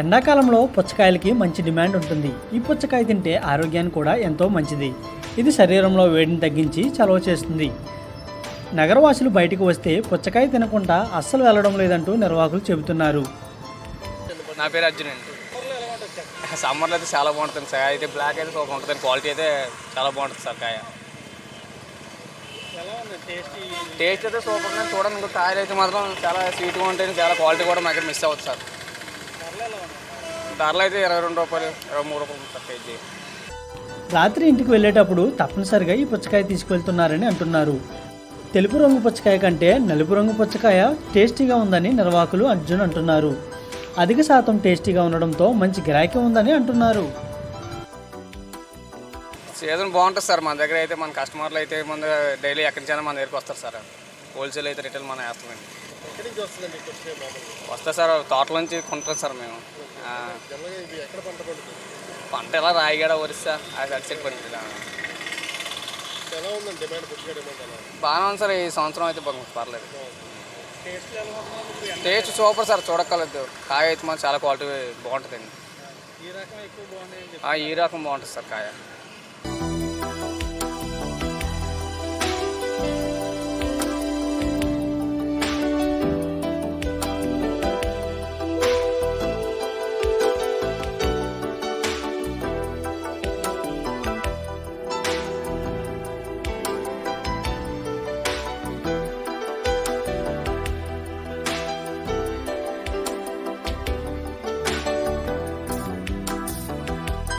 ఎండాకాలంలో పుచ్చకాయలకి మంచి డిమాండ్ ఉంటుంది. ఈ పుచ్చకాయ తింటే ఆరోగ్యానికి కూడా ఎంతో మంచిది. ఇది శరీరంలో వేడిని తగ్గించి చలవ చేస్తుంది. నగరవాసులు బయటికి వస్తే పుచ్చకాయ తినకుండా అస్సలు వెళ్ళడం లేదంటూ నిర్వాహకులు చెబుతున్నారు. నా పేరు అర్జున్ అండి. సమ్మర్లో అయితే చాలా బాగుంటుంది సార్. అయితే బ్లాక్ అయితే సూపర్ ఉంటుంది క్వాలిటీ అయితే చాలా బాగుంటుంది సార్ కాయ. టేస్ట్ అయితే సూపర్ ఉంది చూడండి. ఇంకా కాయలు అయితే మాత్రం చాలా స్వీట్గా ఉంటాయి. చాలా క్వాలిటీ కూడా మాకు మిస్ అవ్వదు సార్. ధరలు అయితే ఇరవై రెండు రూపాయలు ఇరవై మూడు రూపాయలు సార్ కేజీ రాత్రి ఇంటికి వెళ్ళేటప్పుడు తప్పనిసరిగా ఈ పుచ్చకాయ తీసుకెళ్తున్నారని అంటున్నారు. తెలుపు రంగు పుచ్చకాయ కంటే నలుపు రంగు పుచ్చకాయ టేస్టీగా ఉందని నిర్వాహకులు అర్జున్ అంటున్నారు. అధిక శాతం టేస్టీగా ఉండడంతో మంచి గిరాకీ ఉందని అంటున్నారు. సీజన్ బాగుంటుంది సార్ మన దగ్గర అయితే మన కస్టమర్లు అయితే మన డైలీ ఎక్కడి నుంచి అయినా మన దగ్గరికి వస్తారు సార్. హోల్సేల్ అయితే రిటైల్ మనం వేస్తామండి. వస్తా సార్ తోటల నుంచి కొంటాం సార్ మేము. ఆ, పంట ఎలా రాయిగడ ఒరిస్సా అది అటు సైడ్ పండుతుంది. బాగానే ఉంది సార్ ఈ సంవత్సరం అయితే బాగుంది పర్లేదు. టేస్ట్ సూపర్ సార్ చూడక్కర్లేదు. కాయ అయితే మాత్రం చాలా క్వాలిటీ బాగుంటుందండి. ఈ రకం బాగుంటుంది సార్ కాయ.